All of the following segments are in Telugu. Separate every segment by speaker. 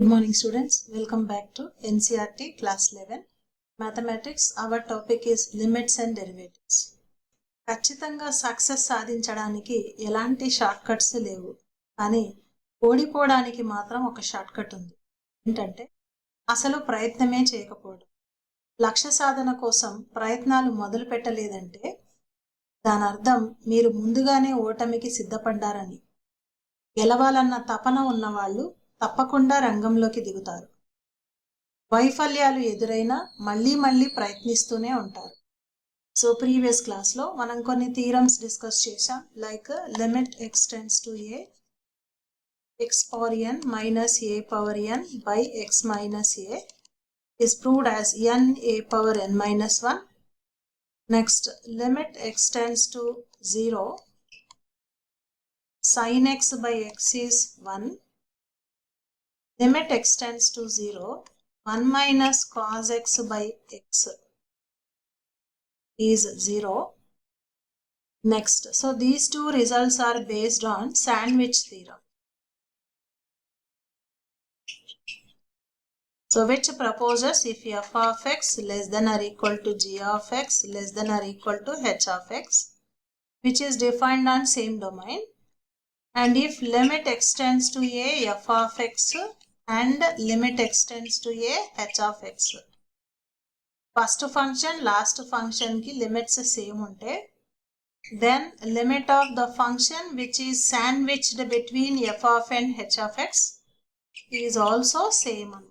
Speaker 1: Good morning students welcome back to NCRT class eleven mathematics our topic is limits and derivatives ఖచ్చితంగా సక్సెస్ సాధించడానికి ఎలాంటి షార్ట్ కట్స్ లేవు కానీ ఓడిపోవడానికి మాత్రం ఒక షార్ట్ కట్ ఉంది ఏంటంటే అసలు ప్రయత్నమే చేయకపోవడం లక్ష్య సాధన కోసం ప్రయత్నాలు మొదలు పెట్టలేదంటే దాని అర్థం మీరు ముందుగానే ఓటమికి సిద్ధపడ్డారని గెలవాలన్న తపన ఉన్నవాళ్ళు తప్పకుండా రంగంలోకి దిగుతారు వైఫల్యాలు ఎదురైనా మళ్ళీ మళ్ళీ ప్రయత్నిస్తూనే ఉంటారు సో ప్రీవియస్ క్లాస్లో మనం కొన్ని థీరమ్స్ డిస్కస్ చేసాం like limit x tends to a x power n minus a power n by x minus a is proved as n a power n minus one next limit x tends to zero sin x by x is one limit x tends to 0, 1 minus cos x by x is 0. Next, so these two results are based on sandwich theorem. So which proposes if f of x less than or equal to g of x less than or equal to h of x which is defined on same domain and if limit x to a f of x and limit x tends to a h of x first function last ఫంక్షన్కి లిమిట్స్ సేమ్ ఉంటే then limit of the function which is sandwiched between f of and h of x is also same అని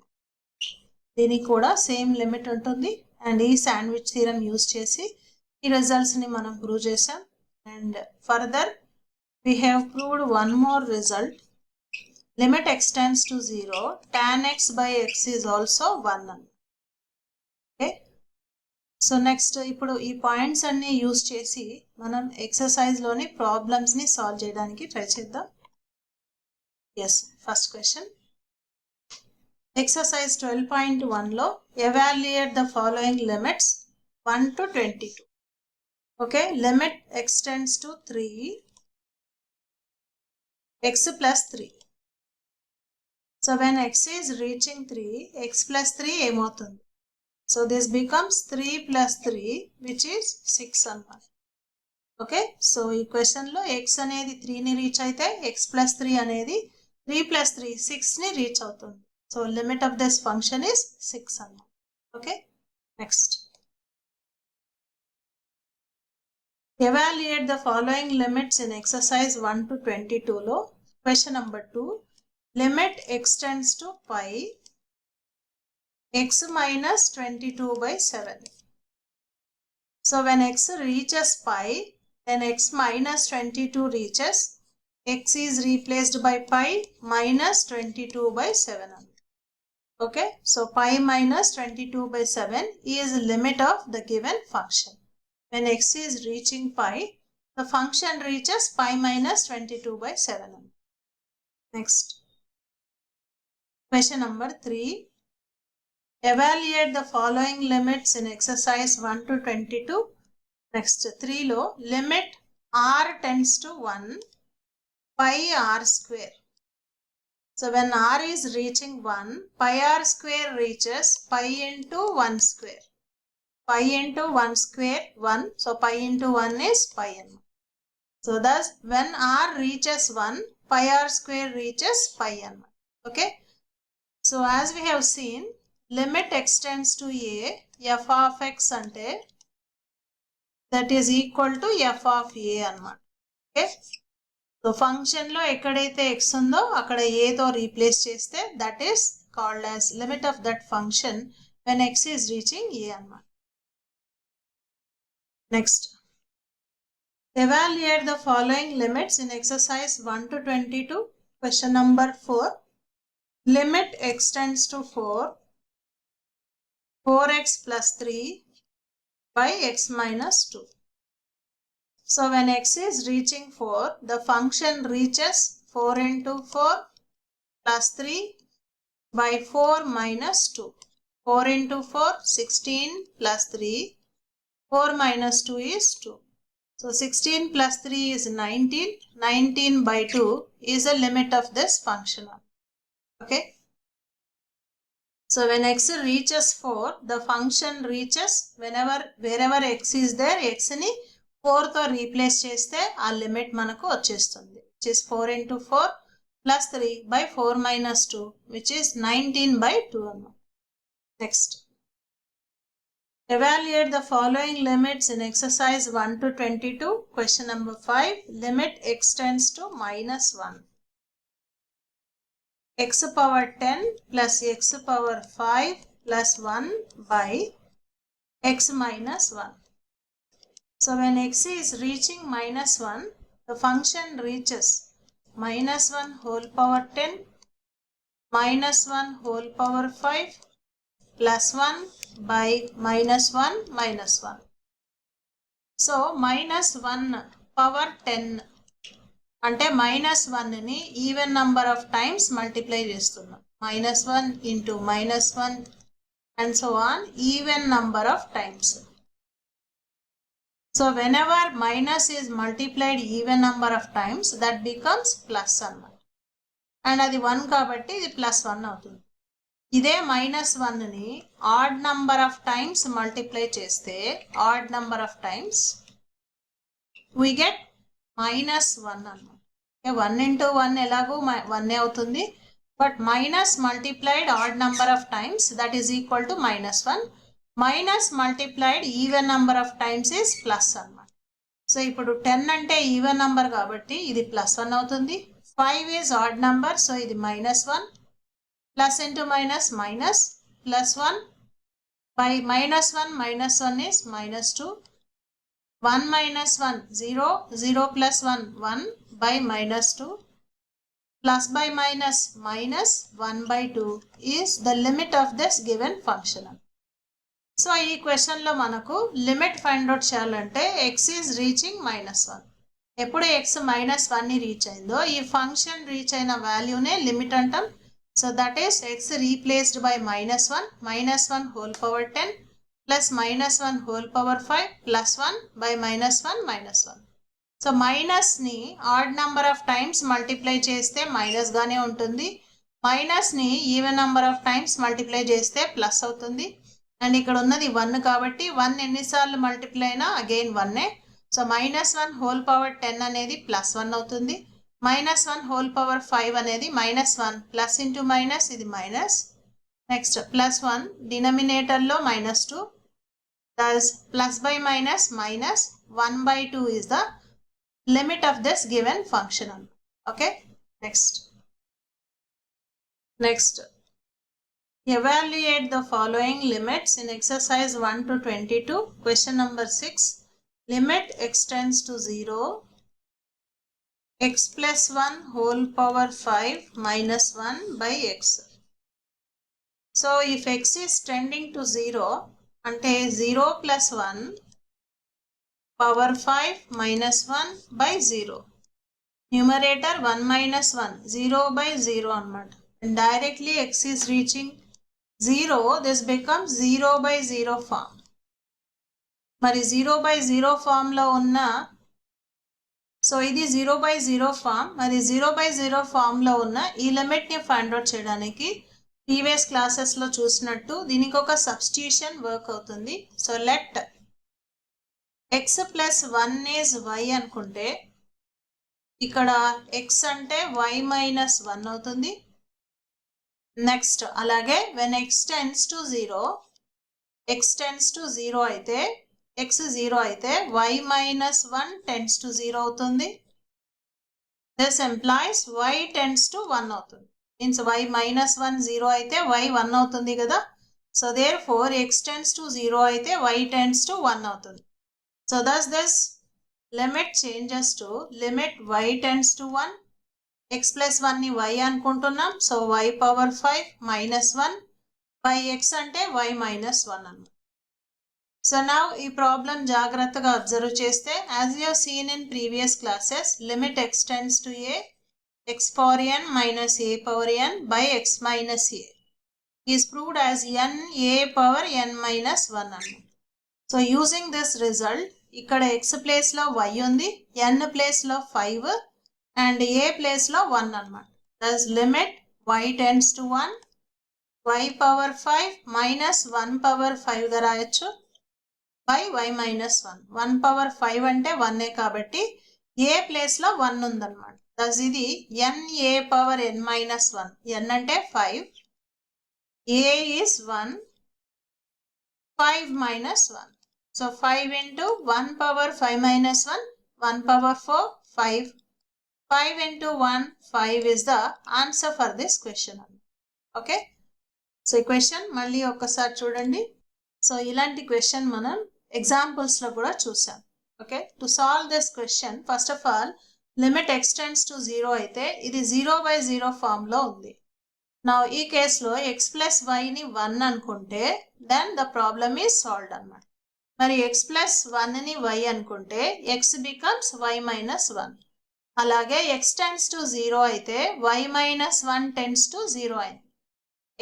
Speaker 1: దీనికి కూడా సేమ్ లిమిట్ ఉంటుంది అండ్ ఈ శాండ్విచ్ థీరం యూజ్ చేసి ఈ రిజల్ట్స్ని మనం ప్రూవ్ చేసాం and further we have proved one more result limit x tends tends to zero tan x by x is also one అని ఓకే సో నెక్స్ట్ ఇప్పుడు ఈ పాయింట్స్ అన్నీ యూస్ చేసి మనం ఎక్సర్సైజ్లోని ప్రాబ్లమ్స్ని సాల్వ్ చేయడానికి ట్రై చేద్దాం yes first question exercise twelve point వన్లో evaluate the following limits one to twenty two okay limit x tends to three x plus three so when x is reaching three x plus three ఏమవుతుంది so this becomes three plus three which is six అనమాట ఓకే సో ఈ క్వశ్చన్లో ఎక్స్ అనేది త్రీని రీచ్ అయితే ఎక్స్ ప్లస్ త్రీ అనేది త్రీ ప్లస్ త్రీ సిక్స్ని రీచ్ అవుతుంది so limit of this function is six అనమాట okay next evaluate the following limits in exercise one to twenty టూలో question number two limit x tends to pi x minus 22 by 7. So when x reaches pi then x minus 22 reaches x is replaced by pi minus 22 by 7. Okay, so pi minus 22 by 7 is limit of the given function. When x is reaching pi, the function reaches pi minus 22 by 7. Next. Question number 3. Evaluate the following limits in exercise 1 to 22. Next three. low limit r tends to 1 pi r square. So when r is reaching 1, pi r square reaches pi into 1 square. Pi into 1 square 1. So pi into 1 is pi n. So thus when r reaches 1, pi r square reaches pi n. Okay. So as we have seen limit x tends to a f of x అంటే that is equal to f of a అనమాట ఓకే సో ఫంక్షన్లో ఎక్కడైతే ఎక్స్ ఉందో అక్కడ ఏతో రీప్లేస్ చేస్తే that is called as limit of that function when x is reaching a అనమాట next evaluate the following limits in exercise one to twenty two question number four Limit x tends to 4. 4x plus 3 by x minus 2. So when x is reaching 4, the function reaches 4 into 4 plus 3 by 4 minus 2. 4 into 4, 16 plus 3. 4 minus 2 is 2. So 16 plus 3 is 19. 19 by 2 is the limit of this function. Okay. So when x reaches 4, the function reaches whenever, wherever x is there, x ni 4తో రీప్లేస్ చేస్తే ఆ లిమిట్ మనకు వచ్చేస్తుంది which is four into four plus three by four minus two which is nineteen by two అన్నమాట next evaluate the following limits in exercise one to twenty two question number five limit x tends to minus one x power 10 plus x power 5 plus 1 by x minus 1. So when x is reaching minus 1, the function reaches minus 1 whole power 10 minus 1 whole power 5 plus 1 by minus 1 minus 1. So minus 1 power 10 అంటే మైనస్ వన్ని even number of times multiply చేస్తున్నాం minus one into minus one and so on even number of times so whenever minus is multiplied even number of times that becomes plus అన్నమాట అండ్ అది వన్ కాబట్టి ఇది ప్లస్ వన్ అవుతుంది ఇదే మైనస్ వన్ని odd number of times multiply చేస్తే odd number of times we get minus one అనమాట వన్ ఇంటూ వన్ ఎలాగో వన్ అవుతుంది but minus multiplied odd number of times that is equal to minus one minus multiplied even number of times is plus అనమాట సో ఇప్పుడు టెన్ అంటే ఈవెన్ నంబర్ కాబట్టి ఇది ప్లస్ వన్ అవుతుంది five is odd number so ఇది minus one plus into minus minus plus one by minus one minus one is minus two one minus one zero zero plus one one by minus two plus by minus minus one by two is the limit of this given function so ఈ క్వశ్చన్లో మనకు లిమిట్ ఫైండ్ అవుట్ చేయాలంటే x is reaching minus one ఎప్పుడు ఎక్స్ మైనస్ వన్ని రీచ్ అయిందో ఈ ఫంక్షన్ రీచ్ అయిన వాల్యూనే లిమిట్ అంటాం so that is x replaced by minus one minus one whole power ten plus minus one whole power five plus one by minus one minus one so మైనస్ని odd number of times multiply చేస్తే మైనస్గానే ఉంటుంది మైనస్ని even number of times multiply చేస్తే ప్లస్ అవుతుంది అండ్ ఇక్కడ ఉన్నది వన్ కాబట్టి వన్ ఎన్నిసార్లు మల్టిప్లై అయినా అగైన్ వన్నే so minus one whole power ten అనేది ప్లస్ వన్ అవుతుంది minus one whole power five అనేది minus one plus into minus ఇది minus next plus one డినమినేటర్లో minus two Thus, plus by minus minus 1 by 2 is the limit of this given functional. Okay, next. Next, evaluate the following limits in exercise 1 to 22. Question number 6, limit x tends to 0, x plus 1 whole power 5 minus 1 by x. So, if x is tending to 0, అంటే zero plus one power five minus one by zero numerator one minus one zero by zero అనమాట directly x is reaching zero this become zero by zero form మరి జీరో బై జీరో ఫామ్లో ఉన్న సో ఇది జీరో బై జీరో ఫామ్ మరి జీరో బై జీరో ఫామ్లో ఉన్న ఈ లిమిట్ని ఫైండ్ అవుట్ చేయడానికి ప్రీవియస్ క్లాసెస్లో చూసినట్టు దీనికి ఒక సబ్స్టిట్యూషన్ వర్క్ అవుతుంది so let x plus one is y అనుకుంటే ఇక్కడ ఎక్స్ అంటే వై మైనస్ వన్ అవుతుంది నెక్స్ట్ అలాగే when x tends to zero x tends to zero అయితే ఎక్స్ జీరో అయితే y minus one tends to zero అవుతుంది this implies y tends to one అవుతుంది means y minus one zero అయితే వై వన్ అవుతుంది కదా so therefore x tends to zero అయితే వై టెన్స్ టు వన్ అవుతుంది so thus thus limit changes to limit y tends to one x plus వన్ని వై అనుకుంటున్నాం so y power five minus one by x అంటే వై మైనస్ వన్ అన్న సో నా ఈ ప్రాబ్లం జాగ్రత్తగా అబ్జర్వ్ చేస్తే as you seen in previous classes limit x tends to a x power n minus a power n by x minus a is proved as n a power n minus one అన్నమాట సో యూజింగ్ దిస్ రిజల్ట్ ఇక్కడ ఎక్స్ ప్లేస్లో వై ఉంది ఎన్ ప్లేస్లో ఫైవ్ అండ్ ఏ ప్లేస్లో వన్ అనమాట thus limit y tends to one y power five minus one power ఫైవ్గా రాయొచ్చు by y minus one one power five అంటే ఏ కాబట్టి ఏ ప్లేస్లో వన్ ఉందన్నమాట దస్ ఇది n a power n minus one n అంటే five a is one five minus one so five into one power five minus one one power four five five into one five is the answer for this question okay so ఈ క్వశ్చన్ మళ్ళీ ఒక్కసారి చూడండి సో ఇలాంటి క్వశ్చన్ మనం ఎగ్జాంపుల్స్లో కూడా చూసాం okay to solve this question first of all limit x tends to zero అయితే ఇది జీరో బై జీరో ఫామ్లో ఉంది నా ఈ కేసులో ఎక్స్ ప్లస్ వైని వన్ అనుకుంటే then the problem is solved అనమాట మరి ఎక్స్ ప్లస్ వన్ని వై అనుకుంటే x becomes y minus one అలాగే ఎక్స్ టెన్స్ టు జీరో అయితే y minus one tends to zero అయింది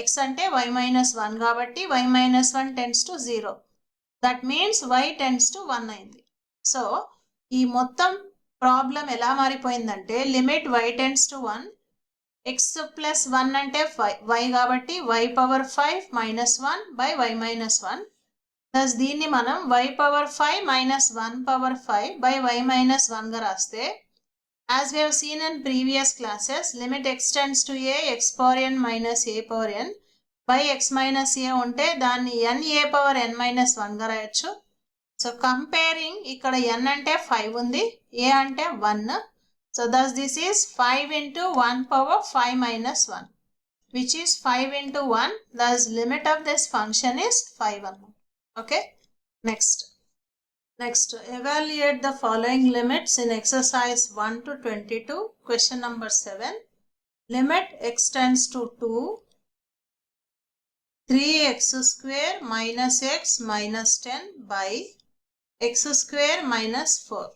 Speaker 1: ఎక్స్ అంటే వై మైనస్ వన్ కాబట్టి y minus one tends to zero that means y tends to one అయింది సో ఈ మొత్తం ప్రాబ్లం ఎలా మారిపోయిందంటే limit y tends to one x plus one అంటే ఫైవ్ వై కాబట్టి y power five minus one by y minus one plus దీన్ని మనం y power five minus one power five by y minus వన్గా రాస్తే as we seen in previous classes limit x tends to a x power n minus a power n by x minus a ఉంటే దాన్ని n a power n minus వన్గా రాయొచ్చు సో కంపేరింగ్ ఇక్కడ ఎన్ అంటే ఫైవ్ ఉంది ఏ అంటే one so thus this is five into one power five minus one which is five into one thus limit of this function is five అన్నమాట okay next next evaluate the following limits in exercise one to twenty two question number seven limit x to two three x square minus x minus ten by x square minus 4.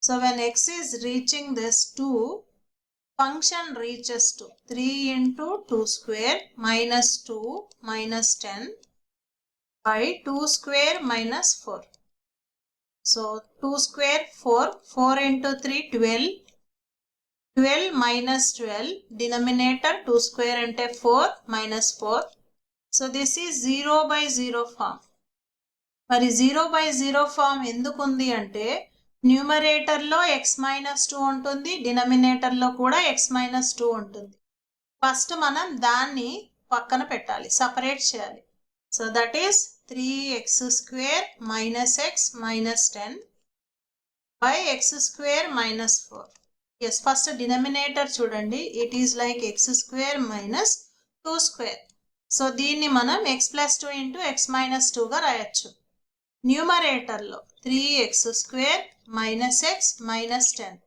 Speaker 1: So when x is reaching this 2, function reaches to 3 into 2 square minus 2 minus 10 by 2 square minus 4. So 2 square 4, 4 into 3 12, 12 minus 12 denominator 2 square and 4 minus 4. So this is 0 by 0 form. మరి జీరో బై జీరో ఫామ్ ఎందుకు ఉంది అంటే న్యూమరేటర్లో ఎక్స్ మైనస్ టూ ఉంటుంది డినమినేటర్లో కూడా ఎక్స్ మైనస్ టూ ఉంటుంది ఫస్ట్ మనం దాన్ని పక్కన పెట్టాలి సపరేట్ చేయాలి so that is three x square minus x minus ten by x square minus four yes first denominator చూడండి it is like x square minus two square so దీన్ని మనం x plus two into x minus టూగా రాయొచ్చు న్యూమరేటర్లో three x square minus x minus ten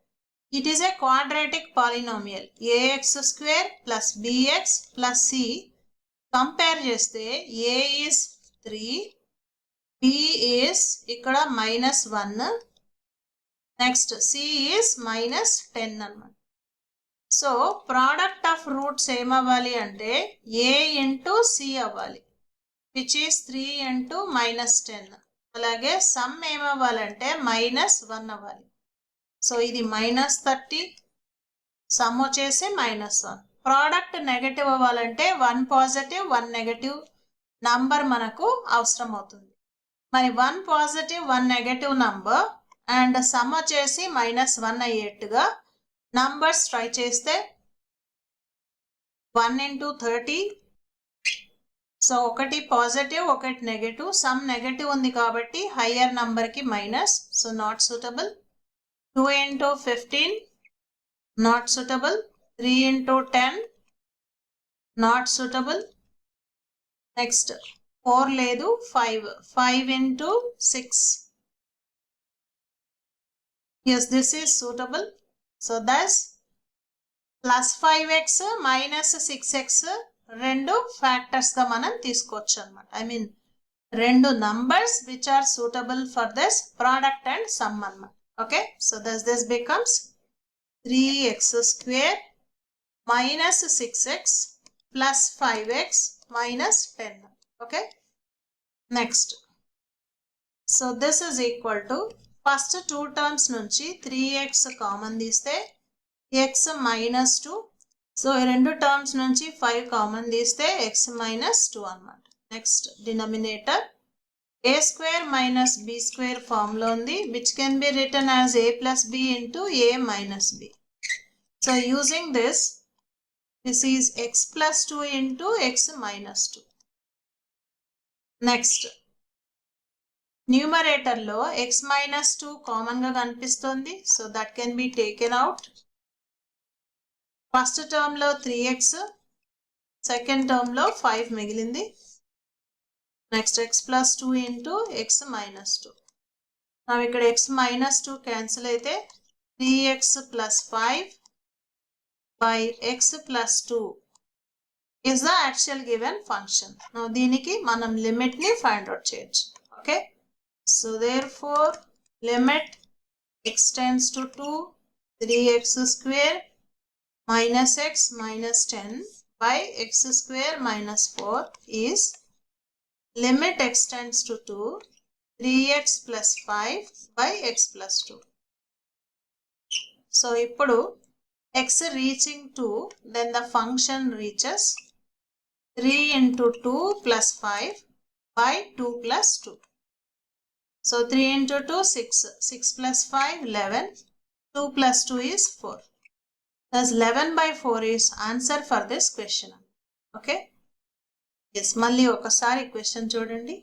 Speaker 1: it is a quadratic polynomial a x square plus b x plus c compare చేస్తే a is three b is ఇక్కడ minus one next c is minus ten అనమాట సో ప్రోడక్ట్ ఆఫ్ రూట్స్ ఏమవ్వాలి అంటే ఏ ఇంటూ సి అవ్వాలి which is three into minus ten అలాగే సమ్ ఏమవ్వాలంటే మైనస్ వన్ అవ్వాలి సో ఇది మైనస్ థర్టీ సమ్ వచ్చేసి మైనస్ వన్ ప్రోడక్ట్ నెగటివ్ అవ్వాలంటే one positive one negative number మనకు అవసరం అవుతుంది మరి one positive one negative number and sum వచ్చేసి మైనస్ వన్ అయ్యేట్టుగా నంబర్స్ ట్రై చేస్తే వన్ ఇంటూ థర్టీ సో ఒకటి పాజిటివ్ ఒకటి నెగటివ్ సమ్ నెగటివ్ ఉంది కాబట్టి హయ్యర్ నంబర్కి minus so not suitable two into fifteen not suitable three into ten not suitable next four లేదు five five into six yes this is suitable so thus plus five x minus six x రెండు ఫ్యాక్టర్స్గా మనం తీసుకోవచ్చు అనమాట ఐ మీన్ రెండు numbers which are suitable for this product and sum అనమాట okay so thus this becomes three x square minus six x plus five x minus ten okay next so this is equal to first two terms నుంచి త్రీ ఎక్స్ కామన్ తీస్తే ఎక్స్ మైనస్ టూ సో ఈ రెండు టర్మ్స్ నుంచి ఫైవ్ కామన్ తీస్తే ఎక్స్ మైనస్ టూ అనమాట next denominator a square minus b square ఫామ్లో ఉంది which can be written as a plus b into a minus b so using this this is x plus two into x minus two next న్యూమరేటర్లో ఎక్స్ మైనస్ టూ కామన్గా కనిపిస్తుంది so that can be taken out first టర్మ్లో త్రీ ఎక్స్ సెకండ్ టర్మ్లో ఫైవ్ మిగిలింది next x plus two into x minus two మనం ఇక్కడ ఎక్స్ మైనస్ టూ క్యాన్సిల్ అయితే three x plus five by x plus two is the actual given function దీనికి మనం లిమిట్ని ఫైండ్ అవుట్ చేయొచ్చు okay so therefore limit x tends to two three x square minus x minus 10 by x square minus 4 is limit x tends to 2, 3x plus 5 by x plus 2. So, ippudu x reaching 2, then the function reaches 3 into 2 plus 5 by 2 plus 2. So, 3 into 2, 6. 6 plus 5, 11. 2 plus 2 is 4. Thus 11 by 4 is answer for this question. Okay yes మళ్ళీ ఒకసారి క్వశ్చన్ చూడండి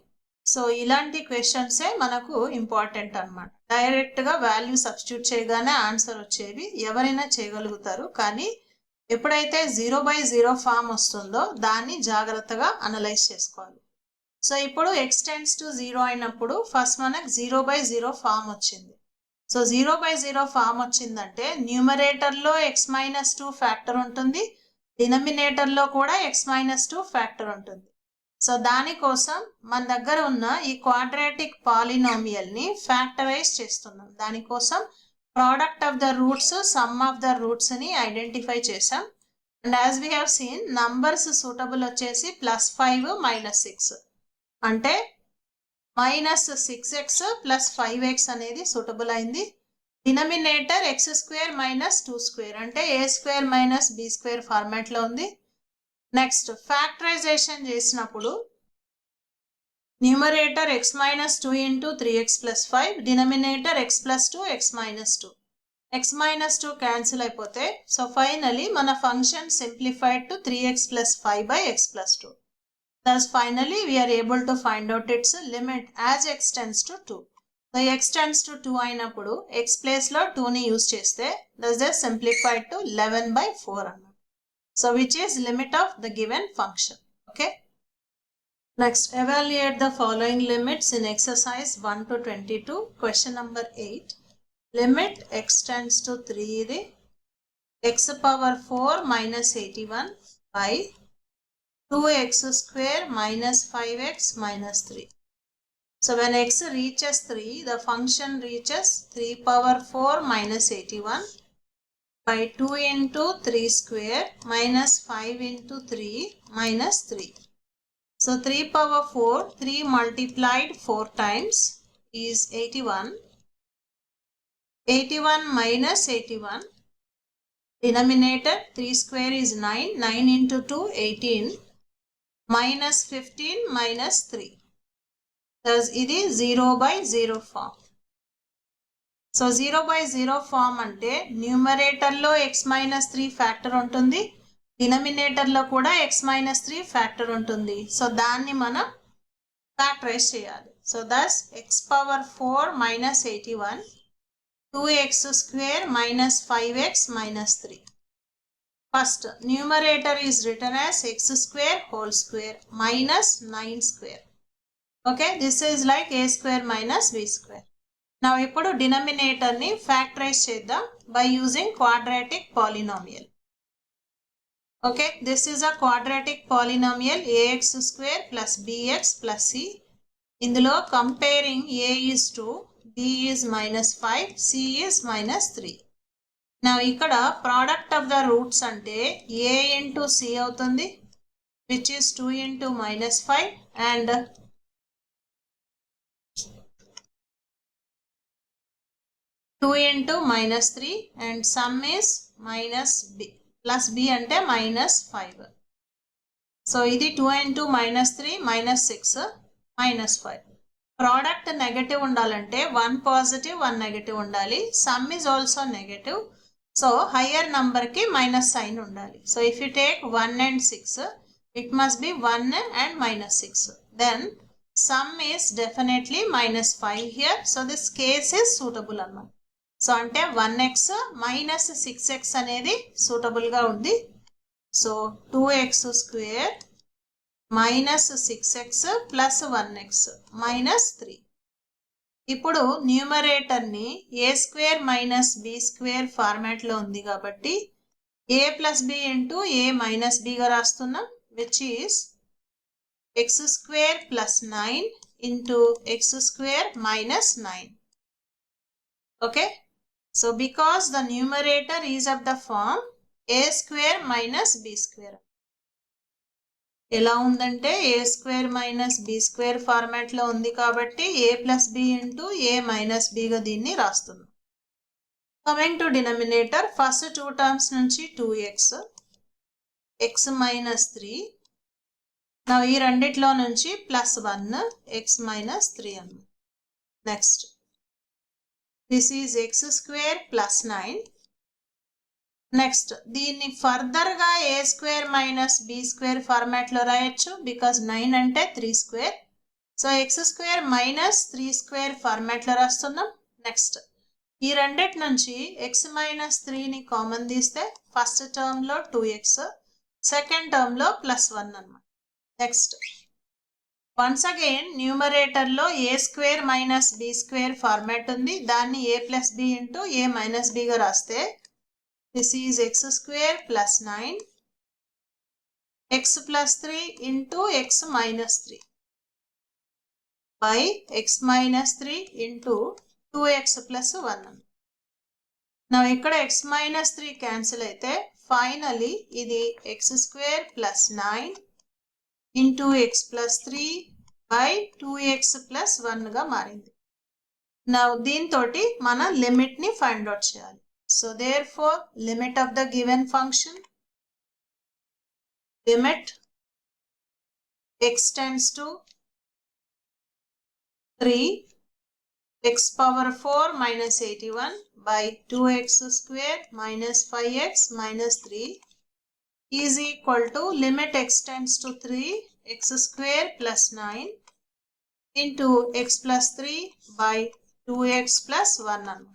Speaker 1: సో ఇలాంటి క్వశ్చన్సే మనకు ఇంపార్టెంట్ అనమాట డైరెక్ట్గా వాల్యూ సబ్స్టిట్యూట్ చేయగానే ఆన్సర్ వచ్చేవి ఎవరైనా చేయగలుగుతారు కానీ ఎప్పుడైతే జీరో బై జీరో ఫామ్ వస్తుందో దాన్ని జాగ్రత్తగా అనలైజ్ చేసుకోవాలి సో ఇప్పుడు ఎక్స్టెండ్స్ టు జీరో అయినప్పుడు ఫస్ట్ మనకు జీరో బై జీరో ఫామ్ వచ్చింది so zero by zero form వచ్చిందంటే న్యూమరేటర్లో ఎక్స్ మైనస్ టూ ఫ్యాక్టర్ ఉంటుంది డినమినేటర్లో కూడా ఎక్స్ మైనస్ టూ ఫ్యాక్టర్ ఉంటుంది సో దానికోసం మన దగ్గర ఉన్న ఈ క్వాడ్రాటిక్ పాలినామియల్ని ఫ్యాక్టరైజ్ చేస్తున్నాం దానికోసం product of the roots sum of the రూట్స్ని identify చేసాం and as we have seen numbers suitable వచ్చేసి ప్లస్ ఫైవ్ మైనస్ సిక్స్ అంటే minus six x plus five x అనేది సూటబుల్ అయింది denominator x square minus two square అంటే a square minus b square ఫార్మాట్లో ఉంది నెక్స్ట్ ఫ్యాక్టరైజేషన్ చేసినప్పుడు numerator x minus two into three x plus five denominator x plus two x minus two x minus two cancel అయిపోతే సో ఫైనలీ మన function simplified to three x plus five by x plus two Thus finally we are able to find out its limit as x tends to 2. So x tends to two అయినప్పుడు ఎక్స్ ప్లేస్లో టూని యూజ్ చేస్తే thus the simplified to eleven by four అన్నమాట so which is limit of the given function okay next evaluate the following limits in exercise one to twenty two question number eight limit x tends to three ఇది x power four minus eighty one by 2x square minus 5x minus 3. So when x reaches 3, the function reaches 3 power 4 minus 81 by 2 into 3 square minus 5 into 3 minus 3. So 3 power 4, 3 multiplied 4 times is 81. 81 minus 81. Denominator 3 square is 9, 9 into 2, 18. Minus fifteen minus three ఇది zero by zero form so zero by zero form అంటే న్యూమరేటర్లో ఎక్స్ మైనస్ త్రీ ఫ్యాక్టర్ ఉంటుంది డినామినేటర్లో కూడా ఎక్స్ మైనస్ త్రీ ఫ్యాక్టర్ ఉంటుంది సో దాన్ని మనం ఫ్యాక్టరైజ్ చేయాలి so thus x power four minus eighty one two x square minus five x minus three first numerator is written as x square whole square minus nine square okay this is like a square minus b square నా ఇప్పుడు డినామినేటర్ని ఫ్యాక్టరైజ్ చేద్దాం by using quadratic polynomial okay this is a quadratic polynomial a x square plus b x plus c ఇందులో comparing a a is two b is minus five c is minus three నా ఇక్కడ ప్రోడక్ట్ ఆఫ్ ద రూట్స్ అంటే ఏ ఇంటూ సి అవుతుంది which is two into minus five and two into minus three and sum is minus b plus b అంటే మైనస్ ఫైవ్ సో ఇది two into minus three minus six minus five product negative ఉండాలంటే వన్ పాజిటివ్ వన్ నెగటివ్ ఉండాలి sum is also negative so higher నెంబర్కి మైనస్ సైన్ ఉండాలి so if you take one and six it must be one and minus six then sum is definitely minus five here so this case is suitable అనమాట సో అంటే one x minus six x అనేది సూటబుల్గా ఉంది so two x square minus six x plus one x minus three ఇప్పుడు న్యూమరేటర్ని a square minus b square ఫార్మాట్లో ఉంది కాబట్టి a plus b into a minus బిగా రాస్తున్నాం which is x square plus nine into x square minus nine okay so because the numerator is of the form a square minus b square ఎలా ఉందంటే a square minus b square ఫార్మాట్లో ఉంది కాబట్టి a plus b into a minus బిగా దీన్ని రాస్తున్నాం coming to denominator first two terms నుంచి two x x minus three నా ఈ రెండిట్లో నుంచి plus one x minus three అన్న next this is x square plus nine next దీన్ని ఫర్దర్గా a square minus b square ఫార్మాట్లో రాయొచ్చు బికాస్ నైన్ అంటే three square so x square minus three square ఫార్మాట్లో రాస్తున్నాం నెక్స్ట్ ఈ రెండిటి నుంచి ఎక్స్ మైనస్ త్రీని కామన్ తీస్తే ఫస్ట్ టర్మ్లో టూ ఎక్స్ సెకండ్ టర్మ్లో ప్లస్ వన్ అనమాట నెక్స్ట్ వన్స్ అగైన్ న్యూమరేటర్లో a square minus b square format ఉంది దాన్ని a plus b into a minus బిగా రాస్తే This is x square plus 9. x plus 3 into x minus 3 by x minus 3 into 2x plus 1. Now, ఇక్కడ x minus 3 cancel అయితే finally idi x square plus 9 into x plus 3 by 2x plus 1 ga marindi now మారింది నా mana limit ni find out చేయాలి So therefore, limit of the given function, limit x tends to 3 x power 4 minus 81 by 2x squared minus 5x minus 3 is equal to limit x tends to 3 x square plus 9 into x plus 3 by 2x plus 1 and 1.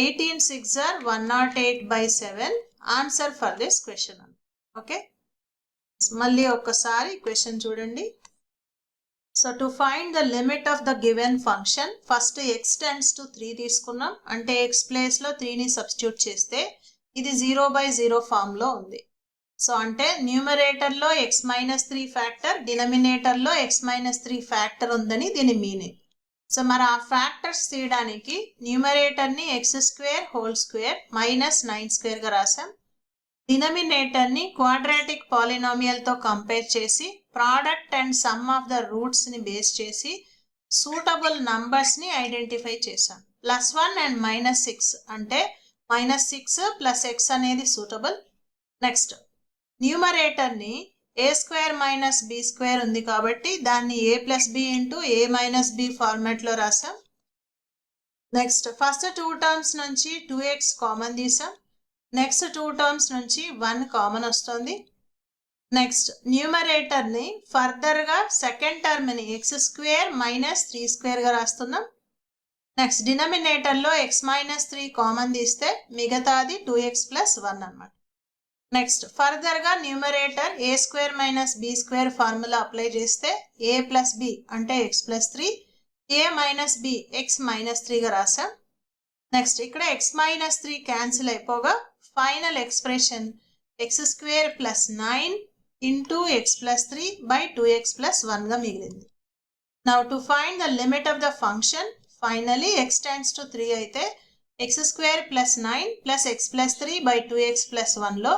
Speaker 1: Eighteen six 18 6 are 108 by 7. Answer for this question. Okay మళ్ళీ ఒక్కసారి క్వశ్చన్ చూడండి so to find the limit of the given function first x tends to three తీసుకున్నాం అంటే ఎక్స్ ప్లేస్లో త్రీని సబ్స్టిట్యూట్ చేస్తే ఇది జీరో బై జీరో ఫామ్లో ఉంది సో అంటే న్యూమరేటర్లో ఎక్స్ మైనస్ త్రీ ఫ్యాక్టర్ డినమినేటర్లో ఎక్స్ మైనస్ త్రీ ఫ్యాక్టర్ ఉందని దీని మీనింగ్ సో మరి ఆ ఫ్యాక్టర్స్ తీయడానికి న్యూమరేటర్ని x square whole square minus nine స్క్వేర్గా రాసాం డినమినేటర్ని క్వాడ్రాటిక్ పాలినామియల్తో కంపేర్ చేసి product and sum of the రూట్స్ని base చేసి సూటబుల్ నంబర్స్ని ఐడెంటిఫై చేసాం plus one and minus six అంటే మైనస్ సిక్స్ ప్లస్ ఎక్స్ అనేది suitable next న్యూమరేటర్ని a square minus b square ఉంది కాబట్టి దాన్ని a plus b into a minus b ఫార్మాట్లో రాసాం నెక్స్ట్ ఫస్ట్ టూ టర్మ్స్ నుంచి టూ ఎక్స్ కామన్ తీసాం నెక్స్ట్ టూ టర్మ్స్ నుంచి వన్ కామన్ వస్తుంది నెక్స్ట్ న్యూమరేటర్ని ఫర్దర్గా సెకండ్ టర్మ్ని ఎక్స్ స్క్వేర్ మైనస్ త్రీ స్క్వేర్గా రాస్తున్నాం నెక్స్ట్ డినామినేటర్లో ఎక్స్ మైనస్ త్రీ కామన్ తీస్తే మిగతాది టూ ఎక్స్ ప్లస్ వన్ అనమాట నెక్స్ట్ ఫర్దర్గా numerator a square minus b square formula apply చేస్తే ఏ ప్లస్ బి అంటే x plus three a minus b x minus త్రీగా రాసాం నెక్స్ట్ ఇక్కడ x minus three cancel అయిపోగా final expression x square plus nine into x plus three by two x plus వన్గా మిగిలింది now to find the limit of the function finally x tends to three అయితే x square plus nine plus x plus three by two x plus వన్లో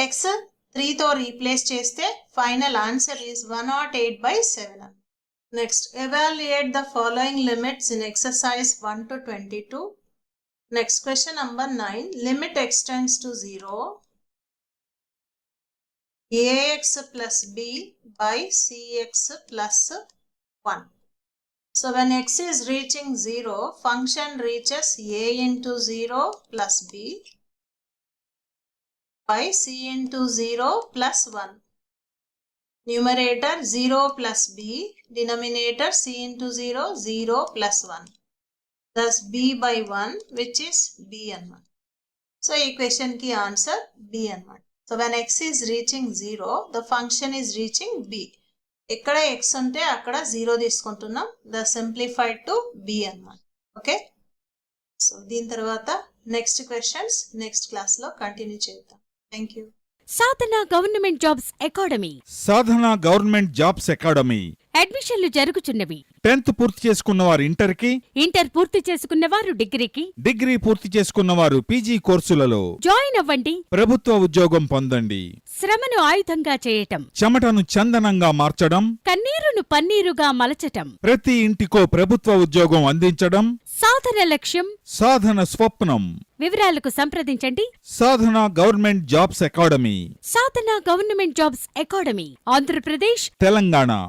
Speaker 1: Excel, 3 or replace the final answer is one or oh eight by 7. Next, evaluate the following limits in exercise 1 to 22. Next question number 9. Limit extends to 0. Ax plus b by cx plus 1. So when x is reaching 0, function reaches a into 0 plus b. By c into zero plus one numerator zero plus b denominator c into zero zero plus one plus b by one which is b అనమాట సో ఈ క్వశ్చన్కి ఆన్సర్ బి అనమాట so when x is reaching zero the function is reaching b ఎక్కడ ఎక్స్ ఉంటే అక్కడ జీరో తీసుకుంటున్నాం ద సింప్లిఫైడ్ టు బి అనమాట ఓకే సో దీని తర్వాత నెక్స్ట్ క్వశ్చన్స్ నెక్స్ట్ క్లాస్లో కంటిన్యూ చేద్దాం thank you
Speaker 2: Sadhana government jobs academy
Speaker 3: Sadhana government jobs academy
Speaker 2: అడ్మిషన్లు జరుగుచున్నవి
Speaker 3: టెన్త్ పూర్తి చేసుకున్నవారు వారు
Speaker 2: ఇంటర్ పూర్తి వారు డిగ్రీకి
Speaker 3: డిగ్రీ పూర్తి చేసుకున్నవారు పీజీ కోర్సులలో
Speaker 2: జాయిన్ అవ్వండి
Speaker 3: ప్రభుత్వ ఉద్యోగం పొందండి
Speaker 2: శ్రమను ఆయుధంగా చేయటం
Speaker 3: చెమటను చందనంగా మార్చడం
Speaker 2: కన్నీరును పన్నీరుగా మలచటం
Speaker 3: ప్రతి ఇంటికో ప్రభుత్వ ఉద్యోగం అందించడం
Speaker 2: సాధన లక్ష్యం
Speaker 3: సాధన స్వప్నం
Speaker 2: వివరాలకు సంప్రదించండి
Speaker 3: Sadhana government jobs academy
Speaker 2: Sadhana government jobs academy Andhra Pradesh
Speaker 3: Telangana